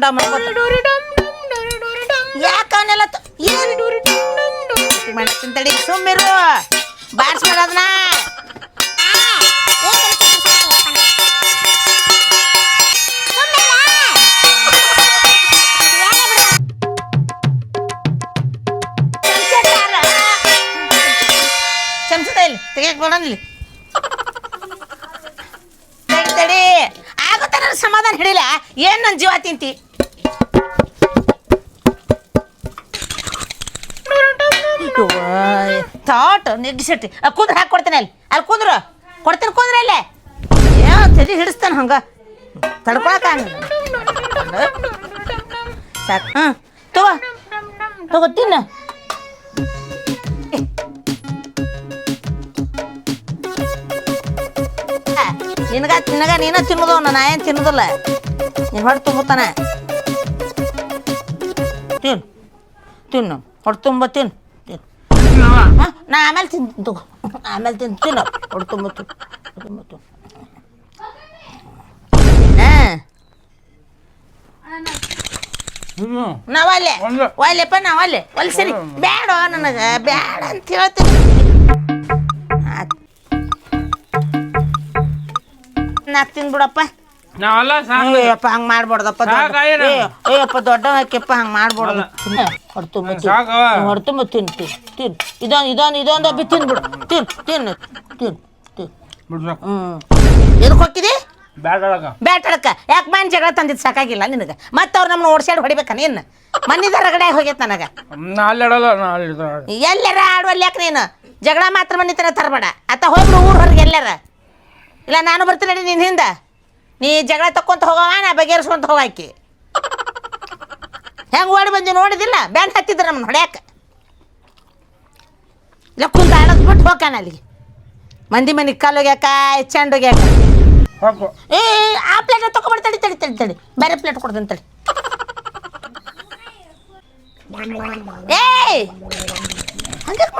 ಡಮ್ ಡಮ್ ಯಾಕೆ ಅವನ್ನೆಲ್ಲ ತ- ಏನು? ಮಾಡ್ತೀನಿ ತಡಿ ಸುಮ್ಮಿರು ಬಾರ್ಸ್ಬೇಡ ಅದನ್ನ. ತೆಗಿಯಕ್ ನೋಡೋಣ ಇಲ್ಲಿ. ಏನ್ ನನ್ನ ಜೀವ ತಿಂತಿ? ತಾಟ್ ನೆಗ್ಸಿಟ್ಟಿ ಕುಂದ್ರ ಹಾಕಿ ಕೊಡ್ತೇನೆ ಅಲ್ಲಿ. ಅಲ್ಲಿ ಕುಂದ್ರು. ಕೊಡ್ತೇನೆ ಕುಂದ್ರ ಅಲ್ಲೇ. ಏನೋ ತಲೆ ಹಿಡಿಸ್ತಾನೆ ಹಂಗ. ತಡ್ಕೊಳಕ ಸಾಕು. ಹಾಂ ತಗೋ. ತಗೋ, ತಿನ್ನ. ನಿನಗ ನಿನಗ ನೀನ ತಿನ್ನೋದು ನಾ ಏನು ತಿನ್ನೋದಿಲ್ಲ. ನೀನು ಹೊಟ್ಟೆ ತುಂಬತಾನ ತಿನ್ನು. ತಿನ್ನು. ಹೊಟ್ಟೆ ತುಂಬ ಹಾ, ನಾ ಆಮೇಲೆ ತಿಂತೀನಿ ತಗೋ. ಆಮೇಲೆ ತಿನ್ ತಿನ್ನು. ಹೊಟ್ಟೆ ತುಂಬ ತುಂಬ ಹಾಂ. ನಾವಲ್ಲೇ. ಒಲ್ಲೆಪ್ಪ ನಾವಲ್ಲೇ ಒಲ್ ಸರಿ. ಬೇಡ ನನಗೆ. ಬೇಡ ಅಂತ ಹೇಳ್ತೀನಿ. ನಾ ನಾ ತಿನ್ಬಿಡಪ್ಪ. ನಾವೆಲ್ಲ ಸಾಕು. ಅಯ್ಯಪ್ಪ ಹಂಗೆ ಮಾಡ್ಬಾರ್ದಪ್ಪ ಸಾಕ್ ಆಯ್ತು. ಅಯ್ಯಪ್ಪ ದೊಡ್ಡ ಹಾಕ್ಯಪ್ಪ ಹಂಗ ಮಾಡ್ಬಾರ್ದು. ಹೊಡ್ತುಂಬ ಹೊರತು ಹೊಡ್ತುಂಬ ತಿನ್. ತಿನ್ ತಿನ್ ಇದೊಂದು ಇದೊಂದು ಇದೊಂದು ತಿನ್ಬಿಡು ತಿನ್ ತಿನ್ ತಿನ್ ತಿನ್ ಬಿಡ್ಬೇಕು ಹ್ಞೂ ಎದಕ್ಕೆ ಹೋಗಿದಿ ಬ್ಯಾಡ ಒಳಗ ಯಾಕೆ ಮನ್ ಜಗಳ ತಂದಿದ್ದು ಸಾಕಾಗಿಲ್ಲ ನಿನಗೆ? ಮತ್ತೆ ಅವ್ರು ನಮ್ಮನ್ನ ಓಡ್ಸಾಡಿ ಹೊಡಿಬೇಕ ನೀನು ಮನ್ನಿದ ರಗಡೆ ಹೋಗೈತೆ ನನಗೆ. ನಾ ಅಲ್ಲಿ ಇಡಲ್ಲ ನಾ ಅಲ್ಲಿ ಇಡ್ತಾಳೆ. ಎಲ್ಲಾರ ಆಡುವಲ್ಲ ಯಾಕೆ ನೀನು? ಜಗಳ ಮಾತ್ರ ಮನಿತನ ತರಬೇಡ. ಅತ್ತ ಹೋಗ್ಬಿಡು ಊರ್ ಹೊರಗೆ ಎಲ್ಲರ. ಇಲ್ಲ ನಾನು ಬರ್ತೀನಿ ನಡಿ ನಿನ್ನ ಹಿಂದೆ. ನೀ ಜಗಳ ತಕ್ಕೊಂತ ಹೋಗವ ನಾ ಬಗೆಹರಿಸ್ಕೊಂತ ಹೋಗಾಕಿ ಹೆಂಗೆ ಓಡಿ ಬಂದು ನೋಡಿದಿಲ್ಲ? ಬ್ಯಾನ್ ಹತ್ತಿದ್ರ ನಮ್ಮನ್ನ ಹೊಡ್ಯಾಕ. ಇಲ್ಲ ಕುಂತ ಆಡೋದು ಬಿಟ್ಟು ಹೋಗಾನ ಅಲ್ಲಿಗೆ. ಮಂದಿ ಮನೆ ಕಾಲು ಹೋಗ್ಯಾಕ ಚೆಂಡು ಹೋಗ್ಯಾಕ. ಏ ಆ ಪ್ಲೇಟ್ ತಗೊಬಾರ ತಡಿ ತಡಿ ತಡಿ ತಡಿ. ಬೇರೆ ಪ್ಲೇಟ್ ಕೊಡ್ತೀನಿ ತಡಿ. ಏಯ್ ಹಂಗೆ ಜಟ್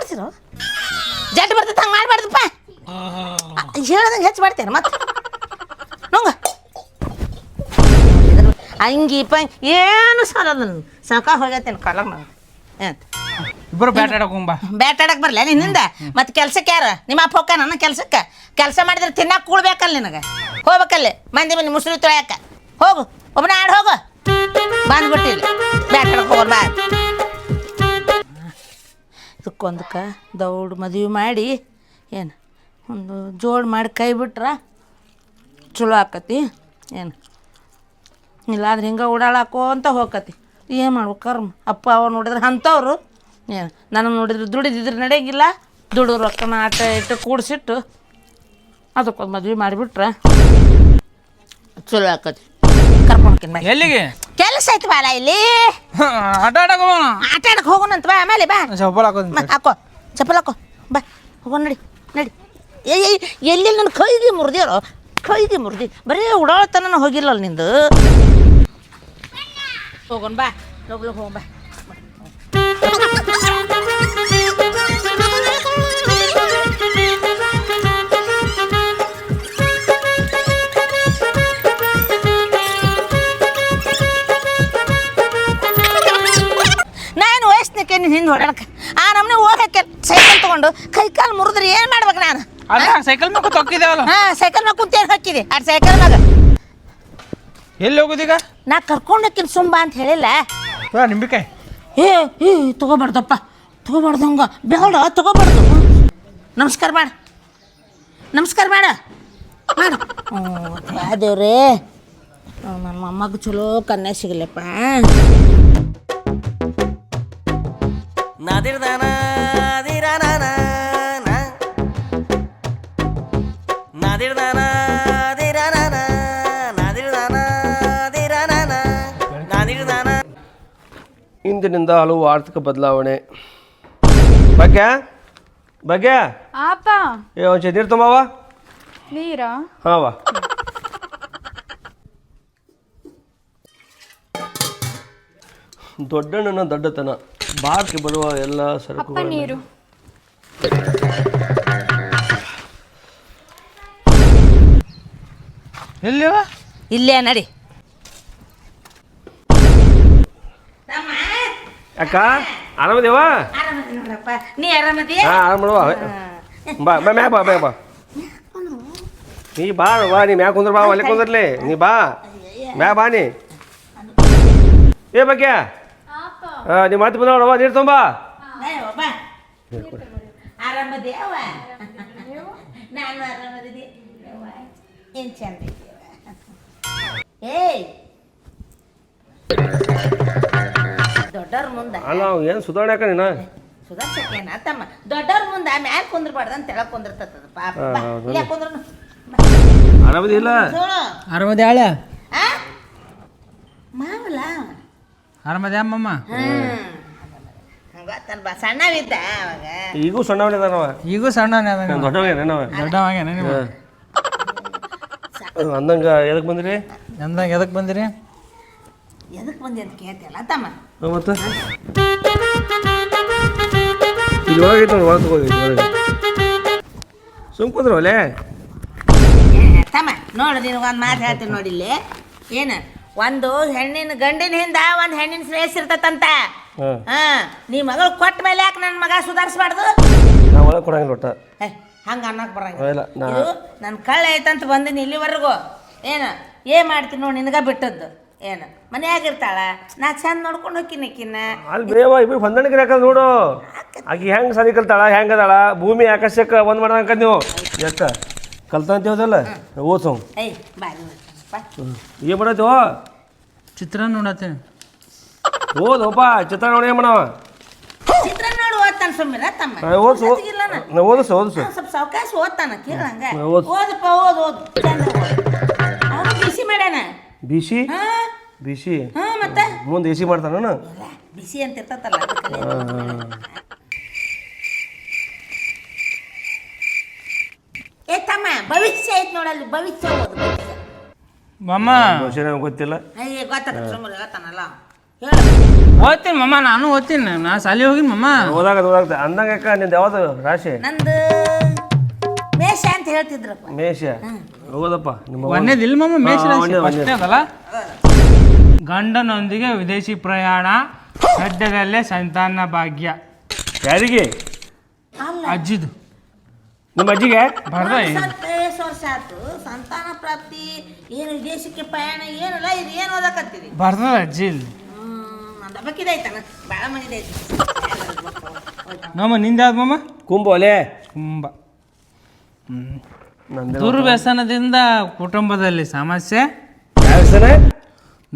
ಜಡ್ ಬರ್ತೈತೆ ಹಂಗೆ ಮಾಡ್ಬಾರ್ದಪ್ಪ. ಹೇಳ್ದಂಗೆ ಹೆಚ್ಚು ಮಾಡ್ತೇನೆ ಮತ್ತೆ. ಅಂಗಿ ಪಂಗ್ ಏನು ಸಾಲಲ್ಲ ಸಾಕ ಹೋಗತ್ತೇನೆ ಕಾಲಾಗ ನನಗೆ ಇಬ್ಬರು ಬ್ಯಾಟ್ ಆಡಕ್ ಬಾ. ಬ್ಯಾಟ್ ಆಡಕ್ ಬರಲ್ಲ ನಿನ್ನಿಂದ ಮತ್ತೆ ಕೆಲ್ಸಕ್ಕೆ ಯಾರ? ನಿಮ್ಮ ಅಪ್ಪ ಹೋಗ ನನ್ನ ಕೆಲ್ಸಕ್ಕೆ? ಕೆಲಸ ಮಾಡಿದ್ರೆ ತಿನ್ನಕ್ಕೆ ಕೂಡ್ಬೇಕಲ್ಲ ನಿನಗೆ? ಹೋಗ್ಬೇಕಲ್ಲಿ ಮಂದಿ ಮಂದಿ ಮುಸ್ಲಿ ತೊಳ್ಯಾಕ. ಹೋಗು ಒಬ್ಬನ ಆಡ್ ಹೋಗು. ಬಂದ್ಬಿಟ್ಟಿಲ್ಲ ಬ್ಯಾಟ್ ಆಡಕ್ ಹೋಗೋರು ಬಾ. ಇದಕ್ಕೊಂದಕ್ಕೆ ದೌಡ್ ಮದುವೆ ಮಾಡಿ ಏನು ಒಂದು ಜೋಡ್ ಮಾಡಿ ಕೈ ಬಿಟ್ರ ಚಲೋ ಆಕತಿ. ಏನು? ಇಲ್ಲಾಂದ್ರೆ ಹಿಂಗೆ ಓಡಾಡಾಕೋಂತ ಅಂತ ಹೋಗತಿ ಏನು ಮಾಡ್ಬೇಕು ಕರ್ಮ? ಅಪ್ಪ ಅವ ನೋಡಿದ್ರೆ ಅಂಥವ್ರು. ಏನು ನನಗೆ ನೋಡಿದ್ರೆ ದುಡಿದಿದ್ರೆ ನಡೆಯಂಗಿಲ್ಲ. ದುಡು ರೊಕ್ಕನ ಆಟ ಇಟ್ಟು ಕೂಡಿಸಿಟ್ಟು ಅದಕ್ಕೊಂದು ಮದ್ವೆ ಮಾಡಿಬಿಟ್ರೆ ಚಲೋ ಆಕತಿ. ಕರ್ಕೊಂಡ್ಕಿನ್ ಎಲ್ಲಿಗೆ? ಕೆಲಸ ಐತಿ ಬಾಲ ಇಲ್ಲಿ. ಆಟ ಆಡಕ್ ಹೋಗೋಣ? ಆಟ ಆಡಕ್ಕೆ ಹೋಗೋಣಂತ ಬಾ ಆಮೇಲೆ ಬಾ. ಚಪ್ಪಲ್ ಹಾಕೋದು ಮ- ಹಾಕೋ. ಚಪ್ಪಲ್ ಹಾಕೋ. ಬಾ ಹೋಗೋಣ ನಡಿ ನಡಿ. ಎಲ್ಲಿ ನನ್ನ ಕೈಗೆ ಮುರಿದಿರೋ ಕೈಗೆ ಮುರಿದಿ ಬರೀ ಉಡಾಳತನ ಹೋಗಿಲ್ಲ ನಿಂದು. ಹೋಗೋಣ ಬಾ ಹೋಗೋಣ ಬಾ ನಾನು ವಯಸ್ಸಿನಕ್ಕೆ ನೀನು ಹಿಂದೆ ಹೊಡ್ಯಾಡಕ್ಕೆ ಆ ನಮ್ಮನೆ ಹೋಗಕ್ಕೆ ಸೈಕಲ್ ತೊಗೊಂಡು ಕೈ ಕಾಲು ಮುರಿದ್ರೆ ಏನು ಮಾಡ್ಬೇಕು ನಾನು? ಅಲ್ಲ ಸೈಕಲ್ ಮಕ್ಕ ತೊಕ್ಕಿದೇವಲ್ಲ ಹಾಂ ಸೈಕಲ್ ಮ್ಯಾಗ ಕುಂತೇನು ಹಾಕಿದೆ ಆ ಸೈಕಲ್ ಮ್ಯಾಗ. ಎಲ್ಲಿ ಹೋಗುದೀಗ? ನಾ ಕರ್ಕೊಂಡಕ್ಕಿನ ಸುಂಬ ಅಂತ ಹೇಳಿಲ್ಲ. ಹಾ ನಿಂಬಿಕಾಯಿ. ಏ ಏ ತಗೋಬಾರ್ದಪ್ಪ. ತಗೋಬಾರ್ದು ಹಂಗ. ಬೇಡ ತಗೋಬಾರ್ದು. ನಮಸ್ಕಾರ ಮಾಡ. ನಮಸ್ಕಾರ ಮಾಡ. ಮಾಡು. ನಮ್ಮ ದೇವ್ರೇ? ನನ್ನ ಮೊಮ್ಮಗ ಚಲೋ ಕನ್ಯಾ ಸಿಗಲಪ್ಪ. ನದಿರ್ದಾನ. ಇಂದಿನಿಂದ ಹಲವು ಆರ್ಥಿಕ ಬದಲಾವಣೆ. ಭಾಗ್ಯ? ಭಾಗ್ಯ? ಆಪ. ಏ ಒಂಚೆ ನೀರು ತುಂಬವ ನೀರ? ಹಾವ ದೊಡ್ಡಣ್ಣನ ದೊಡ್ಡತನ. ಬಾಕಿ ಬರುವ ಎಲ್ಲ ಅಪ್ಪ ಸರಕುಗಳು ನೀರು. ಎಲ್ಲಿವ ಇಲ್ಲೇ ನಡಿ. ಅಕ್ಕ ಆರಾಮದೇವಾ? ಆರಾಮದಿ ನೋಡಪ್ಪ. ನೀ ಆರಾಮದಿ ಹಾಂ ಆರಾಮ ಮಾಡುವ ಬಾ ಬಾ ಮ್ಯಾ ಬಾ ಮ್ಯಾ ಬಾ. ನೀ ಬಾ ಬಾ ನೀ ಮ್ಯಾ ಕುಂದ್ರ ಬಾ ಅಲ್ಲಿ ಕುಂದ್ರಲಿ. ನೀ ಬಾ. ಮ್ಯಾ ಬಾ ನೀ. ಏ ಬಗ್ಗೆ ಹಾಂ ನೀ ಮಾತು ಬಂದವ ನೀರು ತುಂಬ. ಬಾ ಆರಾಮದಿ ಅವ ನಾನು ಆರಾಮದಿದ್ದೆ ಏನು ಚಂದ ಇದೆಯವ ಏಯ್. ದೊಡ್ಡವ್ರ ಮುಂದೆ. ಅಲ್ಲ ಏನು ಸುಧಾರಣೆ ಅಕ್ಕ ನೀನು ಸುಧಾರ್ಸಕ್ಕೇನ ತಮ್ಮ ದೊಡ್ಡವ್ರ ಮುಂದೆ ಮ್ಯಾಲ್ ಕುಂದ್ರಬಾರ್ದು ಅಂತ ತೆಳಗ್ ಕುಂದಿರ್ತದ. ಪಾಪ ಬಾ. ಇಲ್ಲೇ ಕುಂದ್ರನು? ಆರಾಮದಿಲ್ಲ ಸುಳು. ಆರಾಮದೇ ಆಳ. ಆ? ಮಾವಲ ಆರಾಮದೇ ಅಮ್ಮಮ್ಮ. ಹ್ಮ್ ಗೊತ್ತಲ್ಲ ಬಾ. ಸಣ್ಣವಿದ್ದ ಅವಾಗ. ಈಗೂ ಸಣ್ಣವನೇ ಅದಾನವ ಈಗೂ ಸಣ್ಣನೇ ಅದ ದೊಡ್ಡವನೇನವ ದೊಡ್ಡವಾಗೇನ ನೀವು ಅಂದಂಗ ಎದಕ್ಕೆ ಬಂದ್ರಿ? ಅಂದಂಗ ಎದಕ್ಕೆ ಬಂದಿರಿ? ಎದಕ್ ಬಂದೆ ಅಂತ ಕೇಳ್ತಿಯಲ್ಲ ತಮ್ಮ? ಹ್ಞೂ ಮತ್ತೆ? ಇಲ್ಲಿ ಒಳಗೆ ನೋಡಿ ಒಳಗೆ ತಗೋ ಇಲ್ಲಿ ಒಳಗೆ. ಸುಮ್ ಕುಂದ್ರು ಒಲೆ ತಮ್ಮ ನೋಡು ನಿನಗೆ ಒಂದು ಮಾತು ಹೇಳ್ತೀನಿ ನೋಡಿಲ್ಲಿ ಏನು ಒಂದು ಹೆಣ್ಣಿನ ಗಂಡಿನ ಹಿಂದ ಒಂದು ಹೆಣ್ಣಿನ ಶ್ರೇಯಸ್ ಇರ್ತತಂತ? ಹಾಂ. ನೀ ಮಗಳು ಕೊಟ್ಟ ಮೇಲೆ ಯಾಕೆ ನನ್ನ ಮಗ ಸುಧಾರಿಸ್ಬಾರ್ದು? ನಾ ಒಳಗೆ ಕೊಡಂಗಿಲ್ಲ ಒಟ್ಟ. ಏ ಹಂಗೆ ಅನ್ನಕ್ಕೆ ಇಲ್ಲ, ಬರಂಗಿಲ್ಲ ನಾ- ನನ್ನ ಕಳ್ಳ ಐತಂತ ಬಂದಿನಿ ಇಲ್ಲಿವರೆಗೂ. ಏನು ಏ ಮಾಡ್ತೀನಿ ನೋಡಿ ನಿನಗ ಬಿಟ್ಟದ್ದು. ಏನು? ಮನ್ಯಾಗಿರ್ತಾಳ ನಾ ಚಂದ ನೋಡ್ಕೊಂಡು ಹೋಗಿನ ಆಕಿನ. ಅಲ್ಲಿ ಬೇವ ಇಬ್ಬರು ಹೊಂದಾಣಿಕೆ ಯಾಕಂದ್ರೆ ನೋಡು. ಆಕಿ ಹೆಂಗ್ ಸರಿ ಕಲ್ತಾಳ ಹೆಂಗೆ ಅದಾಳ? ಭೂಮಿ ಆಕಾಶಕ್ಕೆ ಒಂದ್ ಮಾಡ್ದಂಕ ನೀವು. ಎಷ್ಟ ಕಲ್ತಂತೀವದಲ್ಲ ಓದ್ಸೋ. ಏಯ್ ಬಾರಿ ಮಾಡ್ತಾನಪ್ಪ ಏನು ಓ? ಚಿತ್ರ ನೋಡತ್ತೇನೆ ಓದೋಪ ಚಿತ್ರ ನೋಡಿ ಏನ್ ಮಾಡವ? ಚಿತ್ರ ನೋಡಿ ಓದ್ತಾನ ಸುಮ್ಮಿರ ತಮ್ಮ. ನಾ ಓದ್ಸು ಗೊತ್ತಿಲ್ಲನ? ನಾ ಓದಿಸು ಓದಿಸು. ಅವ್ನ್ ಸ್ವಲ್ಪ ಸಾವಕಾಶ ಓದ್ತಾನ ಕೇಳಂಗ ಓದ್. ಓದಪ್ಪ ಓದ್ ಓದ್. ಚಂದ ಅವನು ಬಿಸಿ ಮಾಡ್ಯಾನ. ಬಿಸಿ? ಹಾ. ಬಿಸಿ? ಹಾ ಮತ್ತೆ? ಮುಂದೆ ಎಸಿ ಮಾಡ್ತಾನ ಎಲ್ಲ ಬಿಸಿ ಅಂತ ಇರ್ತತಲ್ಲ ಅದು ಕಲಿಯೋದು. ಏ ತಮ್ಮ ಭವಿಷ್ಯ ಐತ್ ನೋಡಲ್ಲಿ ಭವಿಷ್ಯ ಓದು. ಭವಿಷ್ಯ ಮಮ್ಮ ಬಹುಶಃ ಗೊತ್ತಿಲ್ಲ. ಅಯ್ಯ ಗೊತ್ತಾಗ ಸುಮ್ಮನೆ ಹೇಳ್ತಾನಲ್ಲ. ಹೇಳು. ಓದ್ತೀನಿ ಮಮ್ಮ ನಾನು ಓದ್ತೀನಿ ನಾ ಶಾಲೆ ಹೋಗಿನಿ ಮಮ್ಮ ಓದಾಗ ಓದಾಗ ಅಂದಂಗ ಅಕ್ಕ ನಿಂದು ಯಾವ್ದು ರಾಶಿ? ನಂದು ಅಂತ ಹೇಳ್ತಿದ್ರಪ್ಪ. ಮೇಷ ಓದಪ್ಪ ನಿಮ್ಮ ಒಂದೇದು ಇಲ್ಲ ಮಮ್ಮ ಮೇಷ ಹಾ, ರಾಶಿ. ಒಂದೇ, ಫಸ್ಟ್ನೇ ಅದಲ್ಲ? ಗಂಡನೊಂದಿಗೆ ವಿದೇಶಿ ಪ್ರಯಾಣ ಸದ್ಯದಲ್ಲೇ ಸಂತಾನ ಭಾಗ್ಯ. ಯಾರಿಗೆ? ಅಲ್ಲ. ಅಜ್ಜಿದು. ನಿಮ್ಮ ಅಜ್ಜಿಗೆ? ಬರ್ದ ಸ್ವಲ್ಪ ಎಷ್ಟು ವರ್ಷ ಆಯ್ತು. ಸಂತಾನ ಪ್ರಾಪ್ತಿ ಏನು ವಿದೇಶಕ್ಕೆ ಪ್ರಯಾಣ ಏನಲ್ಲ ಇದು ಏನು ಓದಕತ್ತೀರಿ? ಬರ್ತದ ಅಜ್ಜಿ ಇಲ್ಲಿ ಹ್ಮ್ ನಂದು ಹಬ್ಬಕ್ಕಿದೈತನ ಭಾಳ ಮಂದಿದೈತಿ ನಮ್ಮ ನಿಂದ ಮಮ್ಮ ಕುಂಬ ಒಲೆ. ತುಂಬ ನಂದೇ ದುರ್ವ್ಯಸನದಿಂದ ಕುಟುಂಬದಲ್ಲಿ ಸಮಸ್ಯೆ. ಯಾವ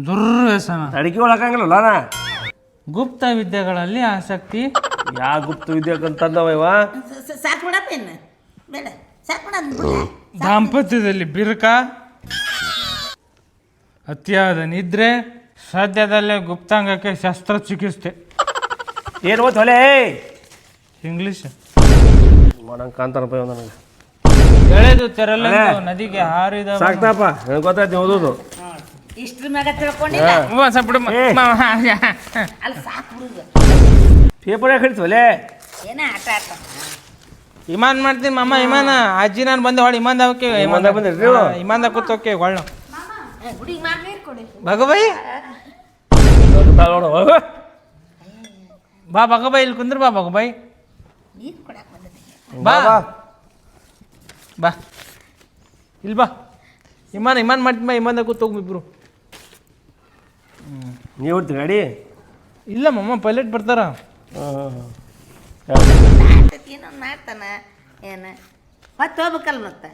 ದುರ್ವ್ಯಸನ. ಅಡಿಕೆ ಒಳಕಂಗಿಲ್ಲ ನಾ? ಗುಪ್ತ ವಿದ್ಯೆಗಳಲ್ಲಿ ಆಸಕ್ತಿ. ಯಾ ಗುಪ್ತ ವಿದ್ಯೆ ಅಂತಂದವ ಇವ? ಸ- ಸ- ಸಾಕು ಬಿಡಪ್ಪ ಇನ್ನು. ಬೇಡ ಸಾಕು ಬಿಡ ದಾಂಪತ್ಯದಲ್ಲಿ ಬಿರುಕ ಅತಿಯಾದ ನಿದ್ರೆ ಸದ್ಯದಲ್ಲೇ ಗುಪ್ತಾಂಗಕ್ಕೆ ಶಸ್ತ್ರಚಿಕಿತ್ಸೆ. ಏನು ಓದ್ ಇಂಗ್ಲೀಷ್ ಇಂಗ್ಲಿಷ್. ಮಾಡಂಗ್ ಕಾಂತಾನಪ್ಪ ಇವ ನನಗೆ. ತೆರಲೆಂದು ನದಿಗೆ ಹಾರಿದ ಸಾಕ್ತಪ್ಪ ನನಗೆ ಗೊತ್ತಾಯ್ತು ನೀವು ಓದೋದು? ಇಷ್ಟ್ರ ಮ್ಯಾಗ ತಿಳ್ಕೊಂಡಿಲ್ಲ. ಅಲ್ಲಿ ಸಾಕು ಪೇಪರ್ ಯಾಕೆ ಹಿಡಿತು ಒಲೆ ಏನ ಆಟ ಆಟ ಇಮಾನ್ ಮಾಡ್ತೀನಿ ಮಮ್ಮ ಇಮಾನ. ಅಜ್ಜಿ ನಾನು ಬಂದೆ ಹೊಳೆ ಇಮಾನ್ ಹೋಕೆ ಇಮಾನ್ ಬಂದಿರಿ ಇಮಾನ್ ದಾಗ ಕೂತೋಕೆ ಹೊಳ್ಳ ಹುಡುಗಿ ಮಾಡಿ ಕೊಡಿ. ಭಗಬೈ ನೋಡು ಬಾ ಭಗಬೈ ಇಲ್ಲಿ ಕುಂದ್ರ ಬಾ ಭಗಬೈ ನೀರು ಕೊಡಕ್ಕೆ ಬಾ. ಬಾ. ಇಲ್ಲಿ ಬಾ. ಇಮಾನ್ ಇಮಾನ್ ಮಾಡ್ತೀನಿ ಬಾ ಇಮಾನ್ದಾಗ ಕೂತೋಗಿ ಇಬ್ರು. ನೀವು ಹೊಡ್ತೀರಿ ಗಾಡಿ? ಇಲ್ಲ ಮಮ್ಮ ಪೈಲಟ್ ಬರ್ತಾರ. ಏನೊಂದು ಮಾಡ್ತಾನ ಏನು? ಮತ್ತೆ ಹೋಗ್ಬೇಕಲ್ಲ ಮತ್ತೆ?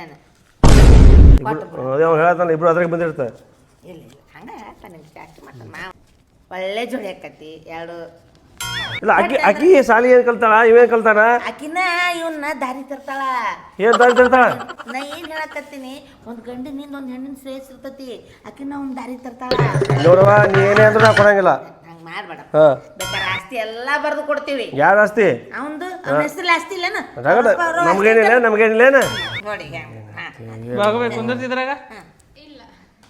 ಏನು? ಅದೇ ಅವ್ನು ಹೇಳ್ತಾನೆ ಇಬ್ರು ಅದ್ರಾಗ ಬಂದಿರ್ತಾರೆ. ಇಲ್ಲ ಇಲ್ಲ ಹಂಗೆ ಹೇಳ್ತಾನೆ ಜಾಸ್ತಿ ಮಾಡ್ತಾನೆ ಮಾವ. ಒಳ್ಳೆ ಜೋಡಿ ಆಕತಿ ಎರಡು ಇಲ್ಲ ಅಕ್ಕಿ ಅಕ್ಕಿ ಸಾಲಿ ಏನ್ ಕಲ್ತಾಳ? ಇವೇನ್ ಕಲ್ತಾನ? ಆಕಿನ ಇವನ್ನ ದಾರಿ ತರ್ತಾಳ. ಏನ್ ದಾರಿ ತರ್ತಾಳ? ನಾ ಏನ್ ಹೇಳಕತ್ತೀನಿ? ಒಂದ್ ಗಂಡಿನಿಂದ ಒಂದ್ ಹೆಣ್ಣಿನ ಶ್ರೇಯಸ್ ಇರ್ತತಿ. ಆಕಿನ ಒಂದ್ ದಾರಿ ತರ್ತಾಳ. ನೋಡವ ನೀ ಏನೇ ಅಂದ್ರೆ ನಾ ಕೊಡಂಗಿಲ್ಲ. ಹಂಗ್ ಮಾಡ್ಬೇಡ. ಹಾಂ. ಬೇಕಾದ್ರೆ ಆಸ್ತಿ ಎಲ್ಲಾ ಬರ್ದು ಕೊಡ್ತೀವಿ. ಯಾರ ಆಸ್ತಿ? ಅವಂದು ಅವನ ಹೆಸರಲ್ಲಿ ಆಸ್ತಿ ಇಲ್ಲನ? ರಗಡ ನಮ್ಗೇನಿಲ್ಲ ನಮ್ಗೇನಿಲ್ಲೇನ ನೋಡಿ ಕುಂದಿರ್ತಿದ್ರಾಗ?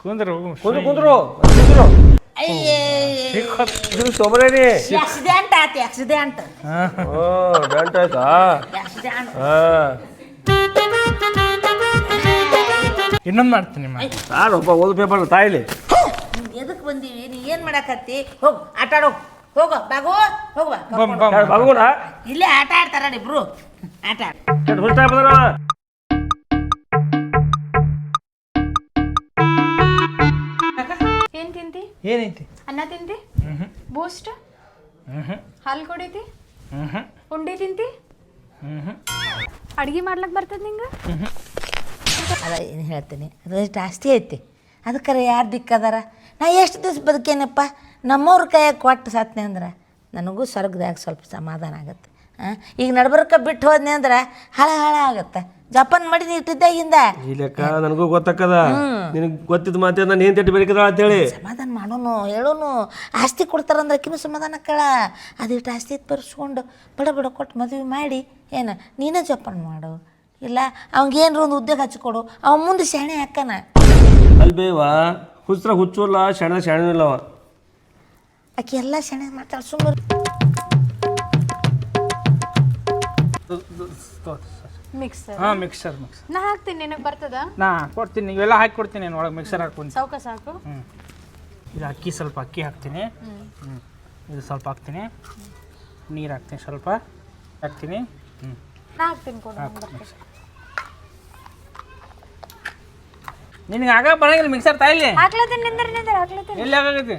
ಕುಂದ್ರ ಹೋಗು ಕುಂದ್ರು ಕುಂದ್ರು. ಇದು ಸೊಬರೇನಿ ಆಕ್ಸಿಡೆಂಟ್ ಆಯ್ತು ಆಕ್ಸಿಡೆಂಟ್ ಓ ಬೆಲ್ಟ್ ಆಯ್ತಾ ಆಕ್ಸಿಡೆಂಟ್ ಹಾಂ ಇನ್ನೊಂದು ಮಾಡ್ತೀನಿ ಸಾರು ಒಬ್ಬ ಓದು ಪೇಪರ್ ತಾಯಿಲಿ ಎದಕ್ ಬಂದೀವಿ ನೀ ಏನ್ ಮಾಡಕತ್ತಿ ಹೋಗ್ ಆಟ ಆಡೋ ಹೋಗೋ ಬಾಗೋ ಹೋಗ ಬಾ ಬಾಗುಣ ಇಲ್ಲೇ ಆಟ ಆಡ್ತಾರ ಇಬ್ರು ಆಟ ಆಡ್ ಏನೈತಿ? ಅನ್ನ ತಿಂತಿ? ಹ್ಞೂ ಬೂಸ್ಟ್? ಹ್ಞೂ ಹಾಲು ಕುಡಿತಿ? ಹ್ಞೂ ಉಂಡಿ ತಿಂತಿ? ಅಡ್ಗೆ ಮಾಡ್ಲಕ್ ಬರ್ತದ ನಿಂಗೆ? ಅದ ಏನು ಹೇಳ್ತೀನಿ ಅದು ಜಾಸ್ತಿ ಐತಿ. ಅದಕ್ಕೆ ಯಾರು ದಿಕ್ಕದಾರ? ನಾ ಎಷ್ಟು ದಿವ್ಸ ಬದುಕೇನಪ್ಪ? ನಮ್ಮವ್ರ ಕೈಯಾಗ ಕೊಟ್ಟು ಸಾತ್ನೆ ಅಂದ್ರೆ ನನಗೂ ಸ್ವರ್ಗದಾಗ ಸ್ವಲ್ಪ ಸಮಾಧಾನ ಆಗುತ್ತೆ. ಹಾಂ ಈಗ ನಡ್ಬರ್ಕ ಬಿಟ್ಟು ಹೋದ್ನೆ ಅಂದ್ರೆ ಹಳ ಹಳ ಆಗುತ್ತೆ. ಜಪಾನ್ ಮಾಡಿ ಇಟ್ಟಿದ್ದಾಗಿಂದ ಈ ಲೆಕ್ಕ ನನಗೂ ಗೊತ್ತಾಕದ ನಿನಗೆ ಗೊತ್ತಿದ್ದ ಮಾತೇ ನಾನು ಏನ್ ತೆಟ್ಟು ಬೇಕದ ಅಂತೇಳಿ ಸಮಾಧಾನ ಮಾಡೋನು ಹೇಳೋನು ಆಸ್ತಿ ಕೊಡ್ತಾರಂದ್ರೆ ಕಿನ್ನು ಸಮಾಧಾನ ಕಳ ಅದಿಟ್ಟು ಆಸ್ತಿ ಬರ್ಸ್ಕೊಂಡು ಬಡ ಬಡ ಕೊಟ್ಟು ಮದುವೆ ಮಾಡಿ ಏನು ನೀನೇ ಜಪನ್ ಮಾಡು ಇಲ್ಲ ಅವ್ನಿಗೇನ್ರ ಒಂದು ಉದ್ಯೋಗ ಹಚ್ಕೊಡು ಅವ ಮುಂದೆ ಶಾಣೆ ಹಾಕನ ಅಲ್ಬೇವಾ ಹುಸ್ರ ಹುಚ್ಚರ ಹುಚ್ಚಲ್ಲ ಶಾಣೆ ಇಲ್ಲ ಇಲ್ಲವ ಆಕೆ ಎಲ್ಲ ಶಾಣೆ ಮಾಡ್ತಾಳೆ ಸುಮ್ಮನೆ ಮಿಕ್ಸರ್ ಹಾಂ ಮಿಕ್ಸರ್ ಮಿಕ್ಸ್ ನಾ ಹಾಕ್ತೀನಿ ನಿನಗೆ ಬರ್ತದ? ನಾ ಕೊಡ್ತೀನಿ ಇವೆಲ್ಲ ಹಾಕಿ ಕೊಡ್ತೀನಿ ನಾನು ಒಳಗೆ ಮಿಕ್ಸರ್ ಹಾಕ್ಕೊಂಡು. ಸೌಕ ಸಾಕು. ಹ್ಞೂ ಇದು ಅಕ್ಕಿ ಸ್ವಲ್ಪ ಅಕ್ಕಿ ಹಾಕ್ತೀನಿ. ಹ್ಞೂ ಇದು ಸ್ವಲ್ಪ ಹಾಕ್ತೀನಿ. ನೀರು ಹಾಕ್ತೀನಿ ಸ್ವಲ್ಪ. ಹಾಕ್ತೀನಿ. ಹ್ಞೂ ನಾ ಹಾಕ್ತೀನಿ ಕೊಡು ನಂಗ್ ನಿನಗೆ ಆಗ ಬರಂಗಿಲ್ಲ ಮಿಕ್ಸರ್ ತಾಯಿಲಿ. ಹಾಕ್ಲತ್ತೀನಿ ನಿಂದ್ರ ನಿಂದ್ರ ಹಾಕ್ಲತ್ತೀನಿ ಎಲ್ಲಿ ಆಗೈತಿ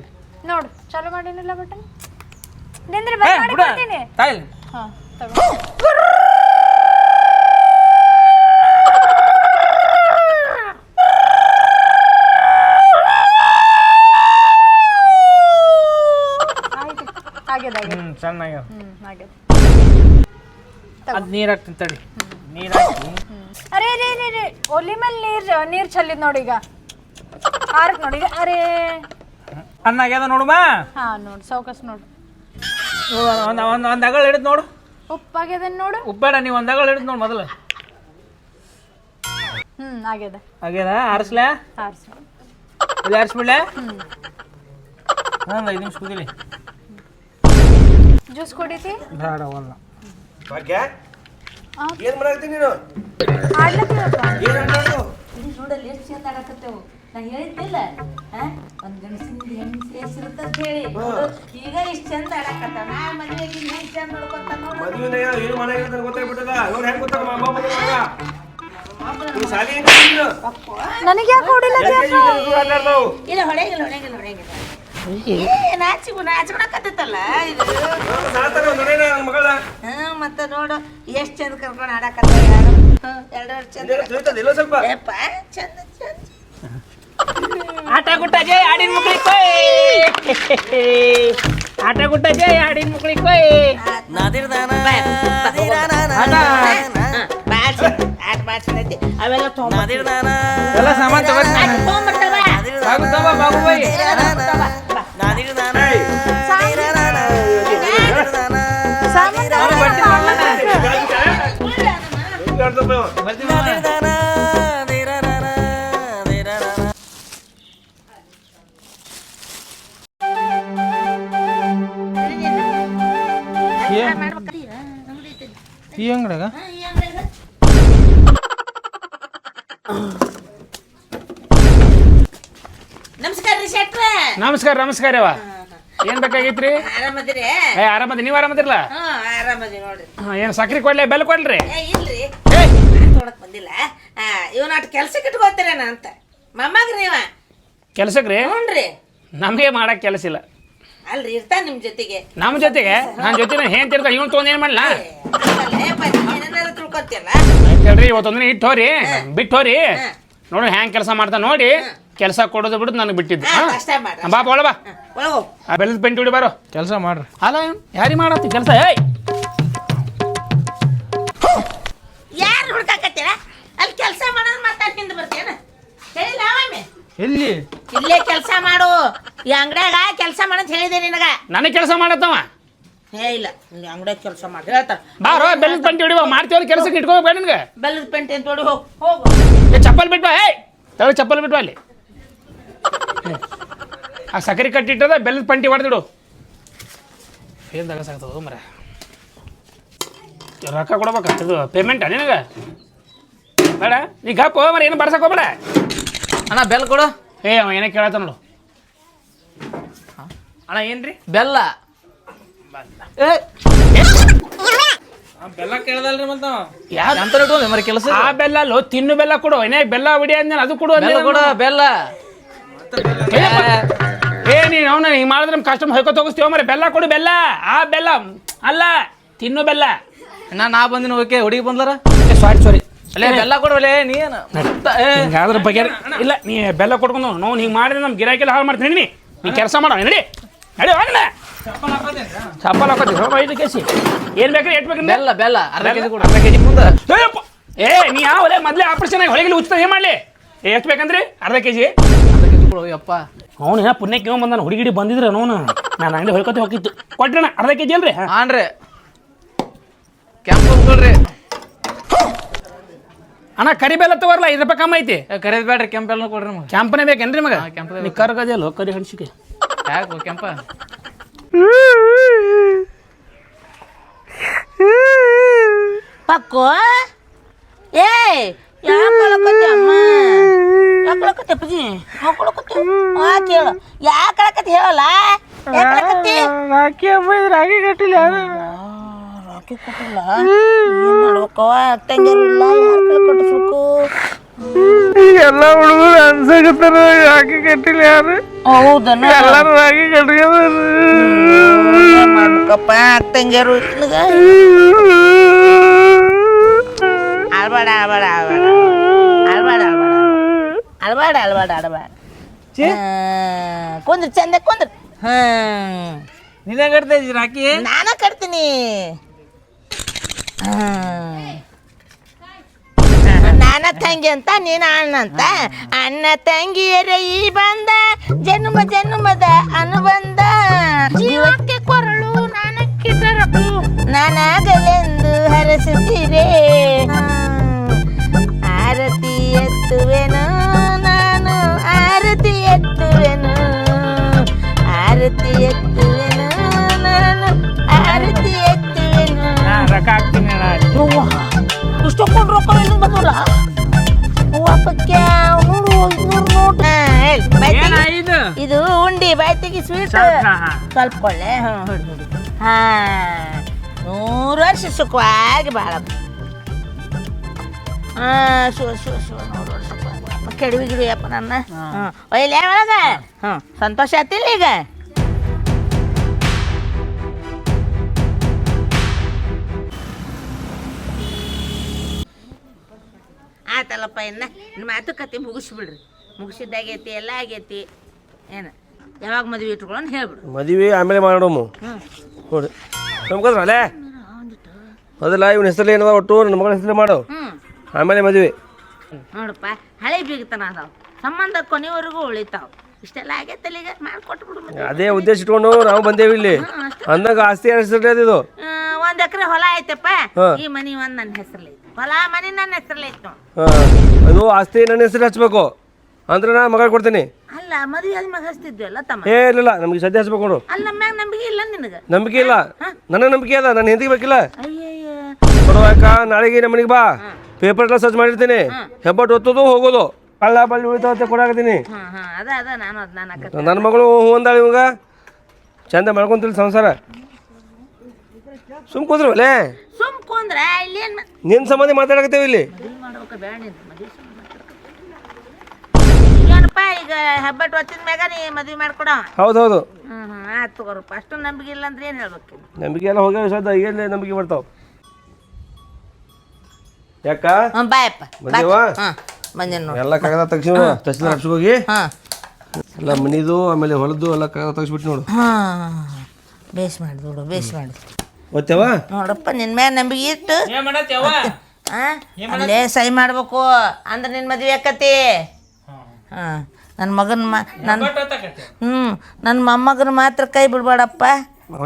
ನೋಡು ಚಾಲು ಮಾಡಿನಿಲ್ಲ ಬಟನ್ ನಿಂದ್ರ ಬರ್ತೀನಿ ತಾಯಿಲಿ. ಹಾ ತಗೋ ಆಯ್ತು ಆಗ್ಯದ ಹ್ಞೂ ಚೆನ್ನಾಗ್ಯಾವ ಹ್ಞೂ ಆಗ್ಯದ ಅದು ನೀರು ಹಾಕ್ತೀನಿ ತಡಿ. ನೀರು ಹಾಕಿ ಅರೆ ಅರೆ ಒಲಿ ಮೇಲೆ ನೀರ್ ನೀರು ಚೆಲ್ಲಿದ್ ನೋಡಿ ಈಗ. ಆರಕ್ ನೋಡಿ ಈಗ. ಅರೆ. ಅನ್ನ ಆಗ್ಯದ ನೋಡುಮಾ ಹಾ ನೋಡಿ ಸೌಕಸ್ ನೋಡು. ಒಂದು ಒಂದು ಒಂದು ಅಗಳ ಹಿಡಿದು ನೋಡು. ಉಪ್ಪಾಗ್ಯದ ನೋಡು? ಉಪ್ಪೇಡ ನೀವು ಒಂದು ಅಗಳ ಹಿಡಿದು ನೋಡು ಮೊದಲು. ಹ್ಮ್ ಆಗ್ಯದ ಆಗ್ಯದ ಆರಿಸ್ಲಾ? ಆರ್ಸು. ಇಲ್ಲಿ ಆರಿಸ್ಬಿಡ್ಲೆ? ಒಂದು ಐದು ನಿಮಿಷ ಕುದಿಲಿ. ಜ್ಯೂಸ್ ಕುಡಿತಿ? ಬೇಡ ಅವಲ್ಲ ಭಾಗ್ಯ? ಆ? ಏನ್ ಮಾಡಾಕತ್ತಿ ನೀನು? ಆಡ್ಲತ್ತೀವಪ್ಪ ಏನ್ ಆಟಾಡು ನೋಡಲ್ಲಿ ಎಷ್ಟು ಚಂದ ಆಡಕತ್ತೇವು ನಾ ಹೇಳಿದ್ದಿಲ್ಲ ಒಂದು ಗಂಡಸಿಂದ ಹೆಣ್ಣು ಇರುತ್ತ ಅಂತ ಹೇಳಿ. ಈಗ ಇಷ್ಟು ಚಂದ ಆಡಕತ್ತ ನಾ ಮದುವೆಗೆ ಹೆಂಗ್ ಚಂದ ನೋಡ್ಕೊತ ನೋಡು. ಏನು ಗೊತ್ತಾಗ್ಬಿಟ್ಟದ. ಇವ್ರು ಹೆಂಗ್ ಗೊತ್ತಾಗ ಅಮ್ಮ ಮನೆ ಮಗ ನೀ ಸಾಲಿ ಹೆಂಗ್ ನೀನು ನನಗೆ ಯಾಕೆ ಹೊಡಿಲ್ಲ ಇಲ್ಲ ಹೊಡೆಗಿಲ್ಲ ಹೊಡೆಗಿಲ್ಲ ಹೊಡೆಗಿಲ್ಲ ನಾಚ್ಕೊಳಕತ್ತೈತಲ್ಲ ಇದು? ಮಗಳ ಹ್ಞೂ ಮತ್ತೆ ನೋಡು ಎಷ್ಟು ಚಂದ ಕರ್ಕೊಂಡು ಆಡಕತ್ತ ಎರಡು ಚಂದ. ಇಲ್ಲ ಸ್ವಲ್ಪ? ಏಪ್ಪ ಚಂದ ಚಂದ. ಆಟ ಗುಟ್ಟ ಜೈ ಆಡಿನ ಮಕ್ಳಿಗೆ ಕೊಯ್. ಆಟ ಗುಟ್ಟ ಜೈ ಆಡಿನ ಮಕ್ಳಿಗೆ ಕೊಯ್. ಆಟ ಐತಿ. ಅವೆಲ್ಲ ತೊಗೊಂಬ ನಾದಿರ್ದಾನ ಎಲ್ಲ ಸಾಮಾನು ತೊಗೊಂಬರ್ತಾವ ಬಾಗು ತಗೋ ಬಾಗು ಬೈ ನಾದಿರ್ದಾನ ನಾದಿರ್ದಾನ ಈ ಅಂಗಡಿಯಾಗ ನಮಸ್ಕಾರ ನಮಸ್ಕಾರ ಯವ್ವ ಏನ್ ಬೇಕಾಗೈತ್ರಿ? ಆರಾಮದಿರಿ? ಏ ಆರಾಮದಿ ನೀವು ಆರಾಮದಿರಲ್ಲ ಏನ್ ಆರಾಮದಿ ನೋಡ್ರಿ. ಏನು ಸಕ್ರೆ ಕೊಡ್ಲಿ ಬೆಲ್ಲ ಕೊಡ್ರಿ ಏ ಇಲ್ರಿ. ನೋಡಕ್ ಬಂದಿಲ್ಲ. ಆ ಇವನ್ ಅಟ್ ಕೆಲ್ಸಕ್ಕೆ ಇಟ್ಕೋತೀರೇನ ಅಂತ. ಮಮ್ಮಗ್ರಿ ಇವ? ಕೆಲ್ಸಕ್ರಿ? ಹ್ಞೂನ್ರಿ ನಮಗೆ ಮಾಡಕ್ ಕೆಲಸ ಇಲ್ಲ. ಅಲ್ರಿ ಇರ್ತಾನ ನಿಮ್ ಜೊತೆಗೆ. ನಮ್ಮ ಜೊತೆಗೆ? ನನ್ನ ಜೊತೆ ನಾನು ಏನ್ ತಿರ್ತ ಇವನ್ ತೊಗೊಂಡ್ ಏನ್ ಮಾಡ್ಲಾ? ಏನಾರ ತಿಳ್ಕೊತಿಯಲ್ಲ? ಆಯ್ತ್ ಹೇಳ್ರಿ ಇವತ್ತೊಂದಿನ ಇಟ್ಟು ಹೋರಿ ಬಿಟ್ಟು ಹೋರಿ. ನೋಡಿ ಹ್ಯಾಂಗ್ ಕೆಲಸ ಮಾಡ್ತಾ ನೋಡಿ. ಕೆಲಸ ಕೊಡೋದು ಬಿಡುದು ನನಗೆ ಬಿಟ್ಟಿದ್ದು. ಹಾ? ಅಷ್ಟೇ. ಬಾ ಒಳ ಬಾ. ಒಳಗೋ ಆ ಬೆಲ್ಲದ ಪೆಂಟ್ ಹೊಡಿ ಬಾರೋ. ಕೆಲಸ ಮಾಡ್ರಿ. ಅಲ್ಲ ಯಾರಿ ಮಾಡತ್ತಿ ಕೆಲಸ? ಏಯ್! ಯಾರು ಹುಡ್ಕಾಕತ್ತೀರ? ಅಲ್ಲಿ ಕೆಲಸ ಮಾಡೋದು ಮಾತಾಡ್ ಹಿಂದೆ ಬರ್ತೀಯನ? ಹೇಳಿಲ್ಲ ಆಮೇಲೆ ಎಲ್ಲಿ? ಇಲ್ಲೇ ಕೆಲಸ ಮಾಡು. ಈ ಅಂಗಡ್ಯಾಗ ಕೆಲಸ ಮಾಡೋದು ಹೇಳಿದೆ ನಿನಗ. ನನಗೆ ಕೆಲಸ ಮಾಡತ್ತವ? ಹೇ ಇಲ್ಲ. ಇಲ್ಲಿ ಅಂಗಡ್ಯಾಗ ಕೆಲಸ ಮಾಡಿ ಹೇಳ್ತಾರ. ಬಾರೋ ಬೆಲ್ಲದ ಪೆಂಟ್ ಬಾ ಮಾಡ್ತೀವಲ್ಲ ಕೆಲಸಕ್ಕೆ ಇಟ್ಕೋಬೇಡ ನಿನಗೆ? ಬೆಲ್ಲದ ಪೆಂಟ್ ಅಂತ ನೋಡಿ ಹೋಗು. ಹೋಗು ಏ ಚಪ್ಪಲ್ ಬಿಟ್ವಾ ಏಯ್! ತಗೋ ಚಪ್ಪಲ್ ಬಿಟ್ವಾ ಅಲ್ಲಿ. ಆ ಸಕ್ಕರೆ ಕಟ್ಟಿಟ್ಟದ ಬೆಲ್ಲದ ಪಂಟಿ ಹೊಡೆದಿಡು. ಏನು ತಗಸಾಗ್ತದ ಮರ? ರೊಕ್ಕ ಕೊಡ್ಬೇಕು? ಇದು ಪೇಮೆಂಟಾ ನಿನಗೆ? ಬೇಡ ನೀ ಗಪ್ಪ ಮರ ಏನು ಬರ್ಸಕ್ ಹೋಗ್ಬೇಡ. ಅಣ್ಣ ಬೆಲ್ ಕೊಡು. ಏ ಅವ ಏನೇ ಕೇಳತ್ತ ನೋಡು. ಅಣ್ಣ ಏನ್ರಿ? ಬೆಲ್ಲ. ಏ ಬೆಲ್ಲ ಕೇಳ್ದಲ್ರಿ ಮತ್ತ ಯಾರು ಅಂತ ಮರಿ ಕೆಲಸ ಆ ಬೆಲ್ಲ ಅಲ್ಲೋ ತಿನ್ನು ಬೆಲ್ಲ ಕೊಡು. ಏನೇ ಬೆಲ್ಲ ಹೊಡಿ ಅಂದ್ಮೇಲೆ ಅದು ಕೊಡು ಬೆಲ್ಲ ಕೊಡ ಬೆಲ್ಲ. ಏ ನೀನು ಅವನ ಹಿಂಗೆ ಮಾಡಿದ್ರೆ ನಮ್ಮ ಕಸ್ಟಮ್ ಹೊಯ್ಕೊತ ತೋಗಿಸ್ತೀವ ಮರೆ ಬೆಲ್ಲ ಕೊಡು ಬೆಲ್ಲ. ಆ ಬೆಲ್ಲ. ಅಲ್ಲ ತಿನ್ನು ಬೆಲ್ಲ. ನಾ ನಾ ಬಂದಿನ ಓಕೆ. ಹುಡುಗಿ ಬಂದ್ಲಾರ? ಸಾರಿ ಸಾರಿ ಅಲ್ಲೇ ಬೆಲ್ಲ ಕೊಡವಲ್ಲೇ ನೀ ಯಾವ್ದ್ರ ಬಗ್ಗೆ ಇಲ್ಲ ನೀ ಬೆಲ್ಲ ಕೊಡ್ಕೊಂಡು ನೋವು ಹಿಂಗೆ ಮಾಡಿದ್ರೆ ನಮ್ಮ ಗಿರಾಕಿಲ್ಲ ಹಾಳು ಮಾಡ್ತೀನಿ. ನೀ. ನೀ ಕೆಲಸ ಮಾಡೋ. ನಡಿ. ನಡಿ ಹೋಗಣ ಚಪ್ಪಲ್ ಹಾಕೋತಿ ಹೋಗ ಐದು ಕೇಸಿ ಏನ್ ಬೇಕ್ರಿ ಎಟ್ ಬೇಕ್ರಿ ಬೆಲ್ಲ ಬೆಲ್ಲ. ಅರ್ಧ ಕೆಜಿ ಕೊಡು. ಅರ್ಧ ಕೆಜಿ ಮುಂದೆ. ಏ ನೀ ಯಾವ ಮೊದಲೇ ಆಪರೇಷನ್ ಆಗಿ ಹೊಳಗಿಲಿ ಉಚಿತ ಏನು ಮಾಡಲಿ? ಎಷ್ಟು ಬೇಕಂದ್ರಿ ಅರ್ಧ ಕೆಜಿ. ಯಪ್ಪ. ಅವನು ಏನ ಪುಣ್ಯಕ್ಕೆ ಇವ್ ಬಂದಾನ? ಹುಡುಗಿಡಿ ಬಂದಿದ್ರೆ ಅವನು. ನಾನು ಅಂಗಡಿ ಹೊಯ್ಕೊತಿ ಹೋಗಿತ್ತು ಕೊಟ್ರಣ ಅರ್ಧ ಕೆ ಜಿ ಅಲ್ರಿ ಹಾನ್ರಿ. ಕೆಂಪು ಕೊಡ್ರಿ ಅಣ್ಣ ಕರಿ ಬೆಲ್ಲ ತಗೋರ್ಲ? ಐದು ರೂಪಾಯಿ ಕಮ್ಮಿ ಐತಿ. ಕರಿದ್ ಬೇಡ್ರಿ ಕೆಂಪ್ ಕೊಡ್ರಿ ನಮಗೆ. ಕ್ಯಾಂಪನೇ ಬೇಕೇನ್ರಿ ಮಗ ಕೆಂಪ ಕೆಂಪನೇ ನೀ ಕರ್ಗದಿಲ್ಲ ಕರಿ ಹಣ್ಸಿಕೆ ಯಾಕೆ ಕೆಂಪ? ಪಕ್ಕು? ಏ ಯಾಕೊಳಕತ್ತಿ ಅಮ್ಮ ಯಾಕೊಳಕತ್ತಿ ಅಪ್ಪಾಜಿ ಯಾಕೊಳಕತ್ತಿ ಆ ಕೇಳು ಯಾಕೊಳಕತ್ತಿ ಹೇಳಲ್ಲ ಯಾಕೊಳಕತ್ತಿ ರಾಖಿ ಹಬ್ಬ ರಾಗಿ ಕಟ್ಟಿಲ್ಲ ರಾಕಿ ಕೊಟ್ಟಿಲ್ಲ ಏನು ಮಾಡ್ಬೇಕವ ತಂಗಿಯರು ಇಲ್ಲ ಯಾರು ಎಲ್ಲ ಹುಡುಗರು ಅನ್ಸಕತ್ತಾರ ರಾಗಿ ಕಟ್ಟಿಲ್ಲ ಯಾರು ಹೌದನ ಎಲ್ಲಾರು ರಾಗಿ ಕಟ್ಕೊಂಡ್ರು ಮಾಡ್ಬೇಕಪ್ಪ ನಿನಗ అలవాడ అలవాడ అలవాడ అలవాడ అలవాడ అలవాడ ಕುಂದ್ರ ಚಂದ ಕುಂದ್ರ. ನೀನೇ ಕಟ್ತಾ ಇದ್ದೀರ ಅಕ್ಕಿ? ನಾನ ಕಟ್ತೀನಿ. ನಾನ ತಂಗಿ ಅಂತ ನೀನ ಅಣ್ಣ ಅಂತ. ಅಣ್ಣ ತಂಗಿ ತಂಗಿಯರ ಈ ಬಂದ ಜನ್ಮ ಜನ್ಮದ ಅನುಬಂಧ. ಜೀವಕ್ಕೆ ಕೊರಳು ನಾನಕ್ಕೆ ನಾನಾಗಲೆಂದ ಬಾಯ್ ತೆಗಿ ಸ್ವೀಟ್ ಸ್ವಲ್ಪ, ಹಾ, ಹಾ. ಸ್ವಲ್ಪ ಕೊಳ್ಳೆ ಹಿಡಿ ಹಿಡಿ ಹಾ. ನೂರು ವರ್ಷ ಸುಖವಾಗಿ ಬಾಳ. ಹಾ ಸು ಶು ನೂರು ವರ್ಷ. ಕೆಡವಿ ಗಿಡವಿ ಅಪ್ಪ ನನ್ನ. ಹ್ಞೂ ಒಯ್ಲಿ ಒಳಗ? ಹ್ಞೂ ಸಂತೋಷ ಆತಿಲ್ಲ ಈಗ? ಆತಲ್ಲಪ್ಪ ಇನ್ನ. ನಿಮ್ಮ ಮಾತುಕತೆ ಮುಗಿಸ್ಬಿಡ್ರಿ. ಮುಗಿಸಿದ್ದಾಗೈತಿ ಎಲ್ಲ ಆಗೈತಿ. ಏನು? ಯಾವಾಗ ಮದುವೆ ಇಟ್ಕೊಳ್ಳೋಣ ಹೇಳ್ಬಿಡು. ಮದುವೆ ಆಮೇಲೆ ಮಾಡೋಮು. ನೋಡಿ. ನಮ್ಗದ್ರ ಅಲ್ಲೇ? ಮೊದಲ ಇವನ ಹೆಸರು ಏನದ ಒಟ್ಟು? ನನ್ನ ಮಗಳ ಹೆಸರು ಮಾಡು. ಆಮೇಲೆ ಮದುವೆ. ನೋಡಪ್ಪ ಹಳೆ ಬೀಗತನ ಅದಾವ. ಸಂಬಂಧ ಕೊನೆವರೆಗೂ ಉಳಿತಾವ. ಇಷ್ಟೆಲ್ಲ ಆಗೈತಲ್ಲ ಈಗ ಮಾಡ್ಕೊಟ್ಬಿಡು ಮತ್ತೆ ಅದೇ ಉದ್ದೇಶ ಇಟ್ಕೊಂಡು ನಾವು ಬಂದೇವಿ ಇಲ್ಲಿ. ಅಂದಾಗ ಆಸ್ತಿ ಹೆಸರು ಇದು? ಒಂದ್ ಎಕರೆ ಹೊಲ ಐತಪ್ಪ. ಹಾ. ಈ ಮನಿ ಒಂದ್ ನನ್ನ ಹೆಸರಲ್ಲಿ ಹೊಲ ಮನಿ ನನ್ನ ಹೆಸರಲ್ಲಿ ಐತಿ ನೋಡು. ಹಾಂ. ಅದು ಆಸ್ತಿ ನನ್ನ ಹೆಸರು ಹಚ್ಬೇಕು. ಅಂದ್ರೆ ನಾನು ಮಗ ಕೊಡ್ತೀನಿ. ಅಲ್ಲ ಮದುವೆ ಆದ್ಮೇಲೆ ಹಚ್ತಿದ್ವಲ್ಲ ತಮ್ಮ? ಏ ಇಲ್ಲ ನಮಗೆ ಸದ್ಯ ಹಚ್ಬೇಕು ಅಲ್ಲ ನಂಬಿಕೆ ಇಲ್ಲ ನಿನಗೆ? ನಂಬಿಕೆ ಇಲ್ಲ. ನನ್ನ ನಂಬಿಕೆ ಅದ ನನ್ನ ಹೆಂದಿಗೆ ಬೇಕಿಲ್ಲ. ಕೊಡುವಾಕ ನಾಳೆಗೆ ನಮ್ಮ ಮನೆಗೆ ಬಾ. ಪೇಪರ್ ಎಲ್ಲ ಸರ್ಚ್ ಮಾಡಿರ್ತೀನಿ. ಹೆಬ್ಬಟ್ಟು ಒತ್ತೋದು ಹೋಗೋದು. ಕಳ್ಳ ಬಳ್ಳಿ ಉಳಿತಾವತ್ತೆ ಕೊಡಾಕತ್ತೀನಿ ನನ್ನ ಮಗಳು ಹೂ ಅಂದಾಳ ಇವಾಗ. ಚಂದ ಮಾಡ್ಕೊಂತಿಲ್ಲ ಸಂಸಾರ. ಸುಮ್ ಕೂದ್ರವಲ್ಲೇ ಸುಮ್ ಕುಂದ್ರ ನಿನ್ನ ಸಂಬಂಧಿ ಮಾತಾಡಕತ್ತೇವೆ ಇಲ್ಲಿ. ಏನಪ್ಪ ಈಗ ಹೆಬ್ಬಟ್ಟು ಒತ್ತಿದ ಮ್ಯಾಗ ನೀ ಮದ್ವಿ ಮಾಡ್ಕೊಡ. ಹೌದು ಹೌದು ಹ್ಮ್ ಹ್ಮ್ ಆಯ್ತು ತಗೋರಪ್ಪ ಅಷ್ಟು ನಂಬಿಕೆ ಇಲ್ಲ ಅಂದ್ರೆ ಏನು ಹೇಳ್ಬೇಕು ನಂಬಿಕೆ ಎಲ್ಲ ಹೋಗ್ಯಾವ ಸದ್ದ ನಂಬಿಕೆ ಬರ್ತಾವ ಯಾಕ? ಬಾಯಪ್ಪ ಬಂದೇವಾ? ಹಾಂ ಬಂದೇನು ನೋಡಿ. ಎಲ್ಲ ಕಾಗದ ತೆಗ್ಸಿ ತಹಸೀಲ್ದಾರ್ ಆಫೀಸ್ಗೆ ಹೋಗಿ. ಹಾಂ ಎಲ್ಲ ಮನಿದು ಆಮೇಲೆ ಹೊಲದು ಎಲ್ಲ ಕಾಗದ ತೆಗಿಸ್ಬಿಟ್ಟು ನೋಡು. ಹಾ ಬೇಸ್ ಮಾಡಿ ನೋಡು ಬೇಸ್ ಮಾಡಿ. ಓದ್ತೇವಾ? ನೋಡಪ್ಪ ನಿನ್ ಮ್ಯಾಗ ನಂಬಿಕೆ ಇಟ್ಟು ಏನ್ ಹಾಂ ಅಲ್ಲೇ ಸಹಿ ಮಾಡ್ಬೇಕು. ಅಂದ್ರೆ ನಿನ್ನ ಮದ್ವೆ ಆಕತಿ. ಹಾಂ. ನನ್ನ ಮಗನ ಮಾ ನನ್ನ ಹ್ಞೂ ನನ್ನ ಮೊಮ್ಮಗನ ಮಾತ್ರ ಕೈ ಬಿಡಬೇಡಪ್ಪ.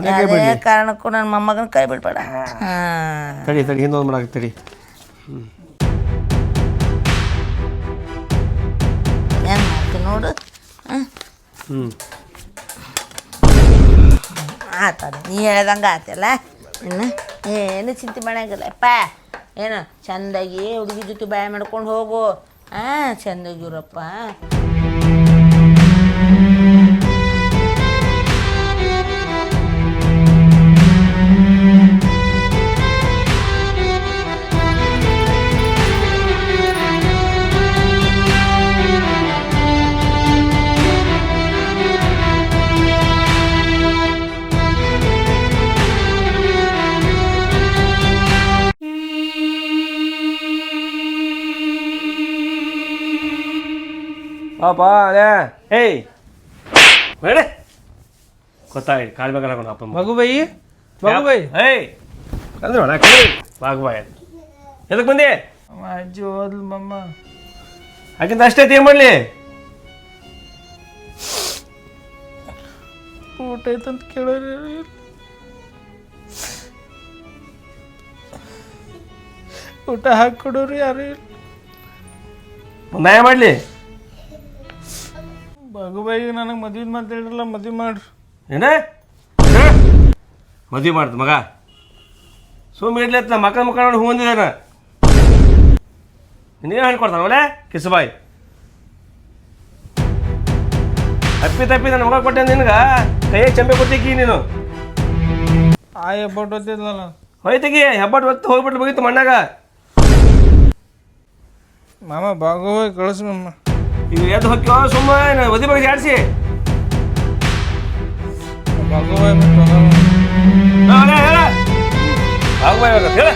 ಯಾವುದೇ ಕಾರಣಕ್ಕೂ ನನ್ನ ಮೊಮ್ಮಗನ ಕೈ ಬಿಡಬೇಡ. ಹಾಂ. ತಡಿ ತಡಿ ಹಿಂದೊಂದು ಮಾಡಾಕ ತಡಿ. ಏನು ಮಾಡ್ತೀನಿ ನೋಡು. ಹಾಂ. ಹ್ಞೂ ಆತದ ನೀ ಹೇಳ್ದಂಗೆ ಆತಲ್ಲ? ಇನ್ನು ಏನು ಚಿಂತೆ ಮಾಡಂಗಿಲ್ಲಪ್ಪ. ಏನು ಚಂದಾಗಿ ಹುಡುಗಿ ಜೊತೆ ಬಾಯ ಮಾಡ್ಕೊಂಡು ಹೋಗು. ಹಾಂ ಚಂದಾಗಿರಪ್ಪ. ಪಾಪ ಅಲ್ಲೇ ಏಯ್! ಬೇಡ. ಗೊತ್ತಾಗಿ ಕಾಲು ಹಾಕೊಂಡು ಅಪ್ಪ ಮಗು. ಬೈ ಮಗು ಬೈ ಏಯ್! ಅಂದ್ರೆ ಒಣ ಕೈ ಬಾಗ್ಬಾಯ್ ಎದಕ್ಕೆ ಬಂದೆ? ಅಜ್ಜಿ ಹೋದ್ಲು ಮಮ್ಮ. ಆಕಿಂತ ಅಷ್ಟೇ ಏನ್ ಮಾಡಲಿ. ಊಟ ಐತಂತ ಕೇಳೋರಿ. ಊಟ ಹಾಕಿ ಕೊಡೋರು ಯಾರು ಇಲ್ಲ. ನಾ ಮಾಡಲಿ. ಮಗು ಬೈಗೆ ನನಗೆ ಮದ್ವೆ ಹೇಳಿರಲ್ಲ ಮದ್ವೆ ಮಾಡ್ರಿ. ಏನೇ? ಮದುವೆ ಮಾಡ್ದು ಮಗ. ಸುಮ್ಮ ಇಡ್ಲತ್ತ ಮಕ್ಕಳ ಮಕ್ಕಳ ನೋಡಿ ಹೂ ಅಂದಿದ್ದಾನ. ನೀನು ಹೇಳ್ಕೊಡ್ತಾನ ಒಲೆ ಕಿಸುಬಾಯಿ ತಪ್ಪಿ ತಪ್ಪಿ ನನ್ನ ಮಗ ಕೊಟ್ಟೆ ನಿನಗ? ಕೈಯಾಗ ಚಂಬೆ ಕೊಟ್ಟಿಕ್ಕಿ ನೀನು? ಆ ಹೆಬ್ಬಟ್ಟು ಹೊತ್ತಿದ್ಲಲ್ಲ ಹೋಯ್ತಿಗಿ ಹೆಬ್ಬಟ್ಟು ಹೊತ್ತು ಹೋಗ್ಬಿಟ್ಟು ಬಗಿತ್ತು ಮಣ್ಣಾಗ. ಮಾಮ ಬಾಗು ಹೋಗಿ ಕಳಿಸ್ ಈಗ ಎದ್ದು ಹೊಕ್ಕೋ ಸುಮ್ಮನೆ ಒದಿ ಬಗ್ಗೆ ಜಾಡ್ಸಿ. ಹೋಗಿ ಹೇಳ ಹೇಳ.